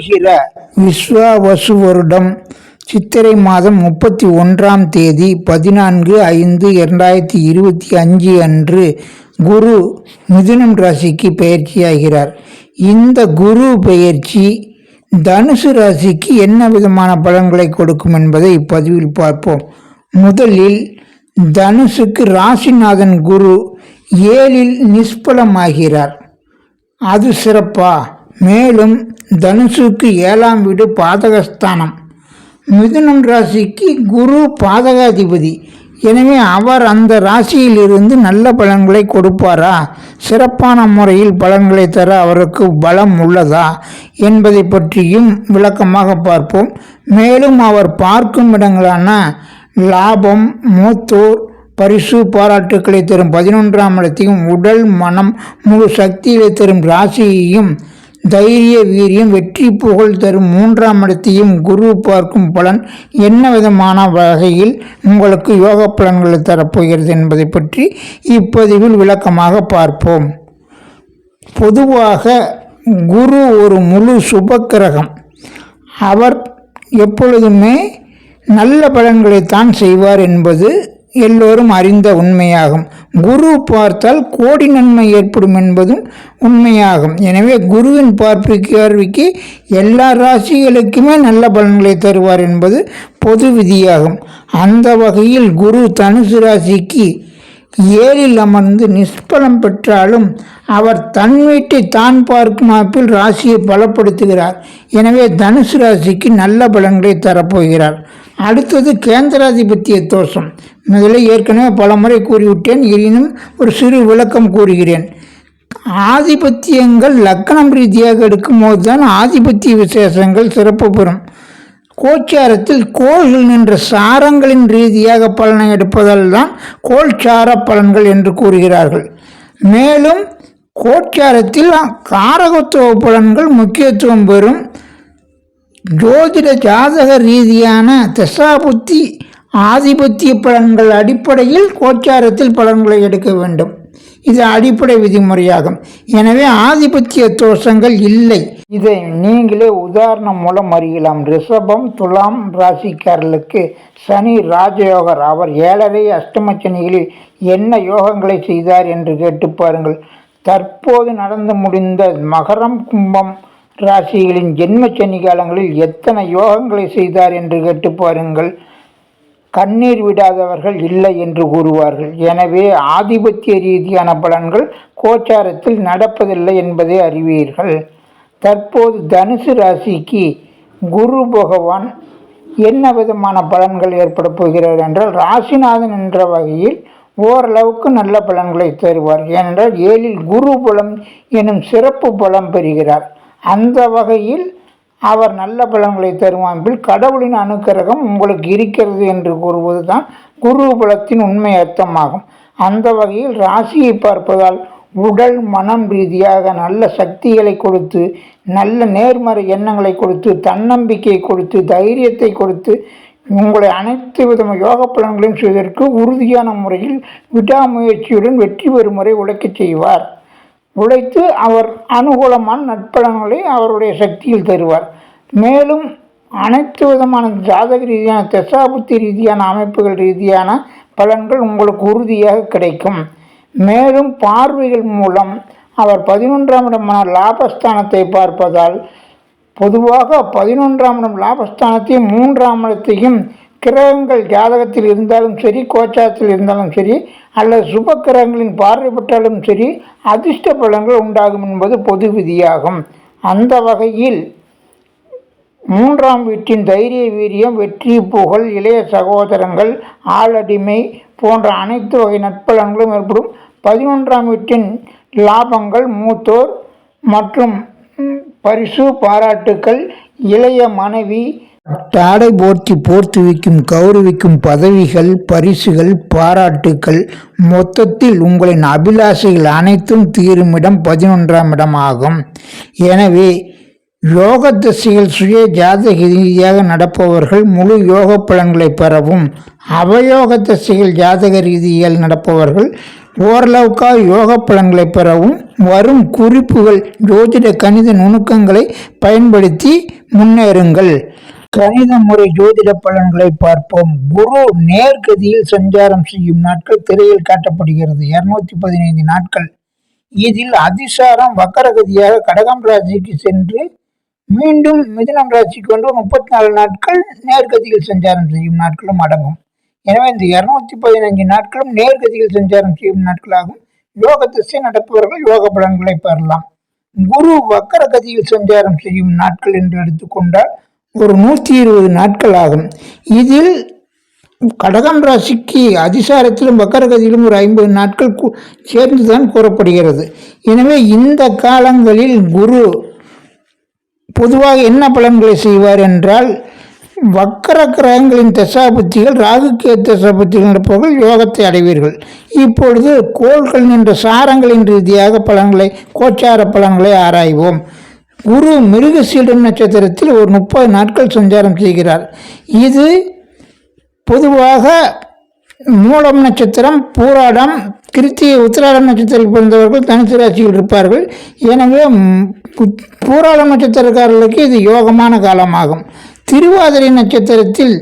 வருகிற விஸ்வாவசு வருடம் சித்திரை மாதம் முப்பத்தி ஒன்றாம் தேதி பதினான்கு ஐந்து இரண்டாயிரத்தி இருபத்தி அஞ்சு அன்று குரு மிதுனம் ராசிக்கு பயிற்சியாகிறார் இந்த குரு பயிற்சி தனுசு ராசிக்கு என்ன விதமான பலன்களை கொடுக்கும் என்பதை இப்பதிவில் பார்ப்போம். முதலில் தனுசுக்கு ராசிநாதன் குரு ஏழில் நிஷ்பலமாகிறார். அது சிறப்பா? மேலும் தனுசுக்கு ஏழாம் வீடு பாதகஸ்தானம். மிதுனம் ராசிக்கு குரு பாதகாதிபதி. எனவே அவர் அந்த ராசியிலிருந்து நல்ல பலன்களை கொடுப்பாரா? சிறப்பான முறையில் பலன்களை தர அவருக்கு பலம் உள்ளதா? என்பதை பற்றியும் விளக்கமாக பார்ப்போம். மேலும் அவர் பார்க்கும் இடங்களான லாபம் மூத்தோர் பரிசு பாராட்டுக்களை தரும் பதினொன்றாம் இடத்தையும் உடல் மனம் முழு சக்தியை தரும் ராசியையும் தைரிய வீரியம் வெற்றி புகழ் தரும் மூன்றாம் இடத்தையும் குரு பார்க்கும் பலன் என்ன விதமான வகையில் உங்களுக்கு யோக பலன்களை தரப்போகிறது என்பதை பற்றி இப்பதிவில் விளக்கமாக பார்ப்போம். பொதுவாக குரு ஒரு முழு சுபக்கிரகம். அவர் எப்பொழுதுமே நல்ல பலன்களைத்தான் செய்வார் என்பது எல்லோரும் அறிந்த உண்மையாகும். குரு பார்த்தால் கோடி நன்மை ஏற்படும் என்பதும் உண்மையாகும். எனவே குருவின் பார்ப்புக்கு அறிவிக்கு எல்லா ராசிகளுக்குமே நல்ல பலன்களை தருவார் என்பது பொது விதியாகும். அந்த வகையில் குரு தனுசு ராசிக்கு ஏழில் அமர்ந்து நிஷ்பலம் பெற்றாலும் அவர் தன் வீட்டை தான் பார்க்கும் ஆப்பில் ராசியை பலப்படுத்துகிறார். எனவே தனுசு ராசிக்கு நல்ல பலன்களை தரப்போகிறார். அடுத்தது கேந்திராதிபத்திய தோஷம். முதலில் ஏற்கனவே பல முறை கூறிவிட்டேன் எனினும் ஒரு சிறு விளக்கம் கூறுகிறேன். ஆதிபத்தியங்கள் லக்கணம் ரீதியாக எடுக்கும்போது தான் ஆதிபத்திய விசேஷங்கள் சிறப்பு பெறும். கோச்சாரத்தில் கோள்கள் நின்ற சாரங்களின் ரீதியாக பலனை எடுப்பதால் தான் கோள்சார பலன்கள் என்று கூறுகிறார்கள். மேலும் கோச்சாரத்தில் காரகத்துவ பலன்கள் முக்கியத்துவம் பெறும். ஜோதிட ஜாதக ரீதியான தசாபுத்தி ஆதிபத்திய பலன்கள் அடிப்படையில் கோச்சாரத்தில் பலன்களை எடுக்க வேண்டும். இது அடிப்படை விதிமுறையாகும். எனவே ஆதிபத்திய தோஷங்கள் இல்லை. இதை நீங்களே உதாரணம் மூலம் அறியலாம். ரிஷபம் துலாம் ராசிக்காரர்களுக்கு சனி ராஜயோகர் அவர் ஏழரை அஷ்டம சனிகளில் என்ன யோகங்களை செய்தார் என்று கேட்டு பாருங்கள். தற்போது நடந்து முடிந்த மகரம் கும்பம் ராசிகளின் ஜென்ம சனி காலங்களில் எத்தனை யோகங்களை செய்தார் என்று கேட்டு பாருங்கள். கண்ணீர் விடாதவர்கள் இல்லை என்று கூறுவார்கள். எனவே ஆதிபத்திய ரீதியான பலன்கள் கோச்சாரத்தில் நடப்பதில்லை என்பதை அறிவீர்கள். தற்போது தனுசு ராசிக்கு குரு பகவான் என்ன விதமான பலன்கள் ஏற்பட போகிறார் என்றால் ராசிநாதன் என்ற வகையில் ஓரளவுக்கு நல்ல பலன்களை தருவார். ஏனென்றால் ஏழில் குரு பலம் எனும் சிறப்பு பலம் பெறுகிறார். அந்த வகையில் அவர் நல்ல பலன்களை தரும் கடவுளின் அனுக்கிரகம் உங்களுக்கு இருக்கிறது என்று கூறுவது தான் குரு பலத்தின் உண்மை அர்த்தமாகும். அந்த வகையில் ராசியை பார்ப்பதால் உடல் மனம் ரீதியாக நல்ல சக்திகளை கொடுத்து நல்ல நேர்மறை எண்ணங்களை கொடுத்து தன்னம்பிக்கை கொடுத்து தைரியத்தை கொடுத்து உங்களை அனைத்து விதமான யோக பலன்களையும் செய்வதற்கு உறுதியான முறையில் விடாமுயற்சியுடன் வெற்றி பெறும் முறை உழைக்கச் செய்வார். உழைத்து அவர் அனுகூலமான நட்பலன்களை அவருடைய சக்தியில் தருவார். மேலும் அனைத்து விதமான ஜாதக ரீதியான தசாபுத்தி ரீதியான அமைப்புகள் ரீதியான பலன்கள் உங்களுக்கு உறுதியாக கிடைக்கும். மேலும் பார்வைகள் மூலம் அவர் பதினொன்றாம் இடமான லாபஸ்தானத்தை பார்ப்பதால் பொதுவாக பதினொன்றாம் இடம் லாபஸ்தானத்தையும் மூன்றாம் இடத்தையும் கிரகங்கள் ஜாதகத்தில் இருந்தாலும் சரி கோச்சாரத்தில் இருந்தாலும் சரி அல்லது சுப கிரகங்களின் பார்வைப்பட்டாலும் சரி அதிர்ஷ்ட பலங்கள் உண்டாகும் என்பது பொது விதியாகும். அந்த வகையில் மூன்றாம் வீட்டின் தைரிய வீரியம் வெற்றி புகழ் இளைய சகோதரங்கள் ஆளடிமை போன்ற அனைத்து வகை நட்பலன்களும் ஏற்படும். பதினொன்றாம் வீட்டின் லாபங்கள் மூத்தோர் மற்றும் பரிசு பாராட்டுக்கள் இளைய மனைவி தாடை போர்த்தி போர்த்து வைக்கும் கௌரவிக்கும் பதவிகள் பரிசுகள் பாராட்டுக்கள் மொத்தத்தில் உங்களின் அபிலாஷைகள் அனைத்தும் தீரும் இடம் பதினொன்றாம் இடமாகும். எனவே யோக திசையில் சுய ஜாதக ரீதியாக நடப்பவர்கள் முழு யோக பலன்களை பெறவும் அவயோக திசையில் ஜாதக ரீதியில் நடப்பவர்கள் ஓரளவுக்காக யோக பலன்களை பெறவும் வரும் குறிப்புகள் ஜோதிட கணித நுணுக்கங்களை பயன்படுத்தி முன்னேறுங்கள். கணித முறை ஜோதிட பலன்களை பார்ப்போம். குரு நேர்கதியில் சஞ்சாரம் செய்யும் நாட்கள் திரையில் காட்டப்படுகிறது. இருநூத்தி பதினைந்து நாட்கள். இதில் அதிசாரம் வக்கரகதியாக கடகம் ராசிக்கு சென்று மீண்டும் மிதுனம் ராசிக்கு வந்து முப்பத்தி நாலு நாட்கள் நேர்கதியில் சஞ்சாரம் செய்யும் நாட்களும் அடங்கும். எனவே இந்த இருநூத்தி பதினைஞ்சு நாட்களும் நேர்கதியில் சஞ்சாரம் செய்யும் நாட்களாகும். யோக திசை நடப்பவர்கள் யோக பலன்களை பெறலாம். குரு வக்கரகதியில் சஞ்சாரம் செய்யும் நாட்கள் என்று எடுத்துக்கொண்டால் ஒரு நூற்றி இருபது நாட்கள் ஆகும் இதில் கடகம் ராசிக்கு அதிசாரத்திலும் வக்கரகதியிலும் ஒரு ஐம்பது நாட்கள் சேர்ந்துதான் கூறப்படுகிறது. எனவே இந்த காலங்களில் குரு பொதுவாக என்ன பலன்களை செய்வார் என்றால் வக்கர கிரகங்களின் தசாபுத்திகள் ராகுக்கு தசாபுத்திகள் நடப்பவர்கள் யோகத்தை அடைவீர்கள். இப்பொழுது கோள்கள் நின்ற சாரங்களின் ரீதியாக பலன்களை கோச்சார பலன்களை ஆராய்வோம். குரு மிருகசீடம் நட்சத்திரத்தில் ஒரு முப்பது நாட்கள் சஞ்சாரம் செய்கிறார். இது பொதுவாக மூலம் நட்சத்திரம் பூராடம் கிருத்திய உத்திராடம் நட்சத்திரத்தில் பிறந்தவர்கள் தனுசு ராசியில் இருப்பார்கள். எனவே பூராடம் நட்சத்திரக்காரர்களுக்கு இது யோகமான காலமாகும். திருவாதிரை நட்சத்திரத்தில்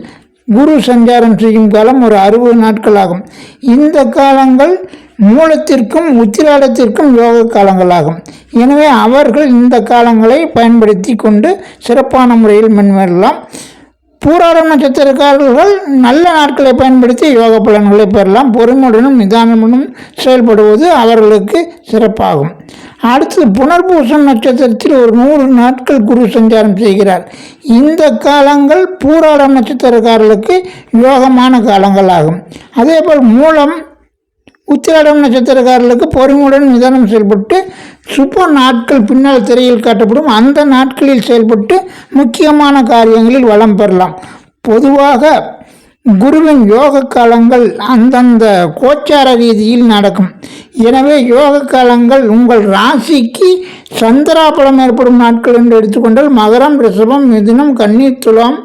குரு சஞ்சாரம் செய்யும் காலம் ஒரு அறுபது நாட்கள் ஆகும் இந்த காலங்கள் மூலத்திற்கும் உத்திராடத்திற்கும் யோக காலங்களாகும் எனவே அவர்கள் இந்த காலங்களை பயன்படுத்தி கொண்டு சிறப்பான முறையில் முன்னேறலாம். பூராடம் நட்சத்திரக்காரர்கள் நல்ல நாட்களை பயன்படுத்தி யோக பலன்களை பெறலாம். பொறுமையுடனும் நிதானமுடனும் செயல்படுவது அவர்களுக்கு சிறப்பாகும். அடுத்து புனர்பூசம் நட்சத்திரத்தில் ஒரு நூறு நாட்கள் குரு சஞ்சாரம் செய்கிறார். இந்த காலங்கள் பூராடம் நட்சத்திரக்காரர்களுக்கு யோகமான காலங்களாகும். அதேபோல் மூலம் உத்திராடம் நட்சத்திரக்காரர்களுக்கு பொறுமையுடன் நிதானம் செயல்பட்டு சுப நாட்கள் பின்னால் திரையில் காட்டப்படும் அந்த நாட்களில் செயல்பட்டு முக்கியமான காரியங்களில் வளம் பெறலாம். பொதுவாக குருவின் யோக காலங்கள் அந்தந்த கோச்சார ரீதியில் நடக்கும். எனவே யோக காலங்கள் உங்கள் ராசிக்கு சந்திராபலம் ஏற்படும் நாட்கள் என்று எடுத்துக்கொண்டால் மகரம் ரிஷபம் மிதுனம் கன்னி துலாம்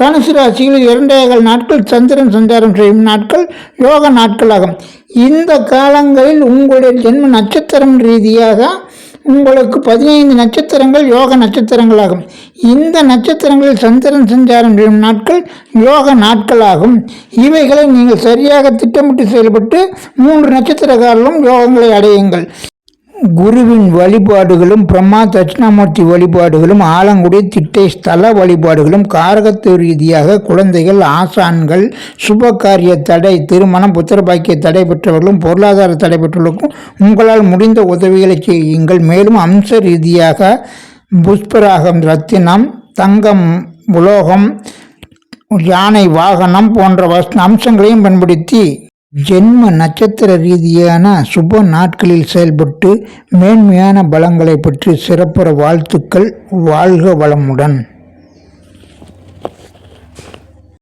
தனுசு ராசியில் இரண்டேகால் நாட்கள் சந்திரன் சஞ்சாரம் செய்யும் நாட்கள் யோக நாட்களாகும். இந்த காலங்களில் உங்களுடைய ஜென்ம நட்சத்திரம் ரீதியாக உங்களுக்கு பதினைந்து நட்சத்திரங்கள் யோக நட்சத்திரங்களாகும். இந்த நட்சத்திரங்களில் சந்திரன் சஞ்சாரம் செய்யும் நாட்கள் யோக நாட்களாகும். இவைகளை நீங்கள் சரியாக திட்டமிட்டு செயல்பட்டு மூன்று நட்சத்திரக்காரர்களும் யோகங்களை அடையுங்கள். குருவின் வழிபாடுகளும் பிரம்மா தட்சிணாமூர்த்தி வழிபாடுகளும் ஆலங்குடி திட்டை ஸ்தல வழிபாடுகளும் காரகத்து ரீதியாக குழந்தைகள் ஆசான்கள் சுப காரிய தடை திருமணம் புத்திரபாக்கிய தடை பெற்றவர்களும் பொருளாதார தடை பெற்றவர்களுக்கும் உங்களால் முடிந்த உதவிகளை செய்யுங்கள். மேலும் அம்ச ரீதியாக புஷ்பராகம் ரத்தினம் தங்கம் உலோகம் யானை வாகனம் போன்ற அம்சங்களையும் பயன்படுத்தி ஜென்ம நட்சத்திர ரீதியான சுப நாட்களில் செயல்பட்டு மேன்மையான பலங்களை பற்றி சிறப்புற வாழ்த்துக்கள் வாழ்க வளமுடன்.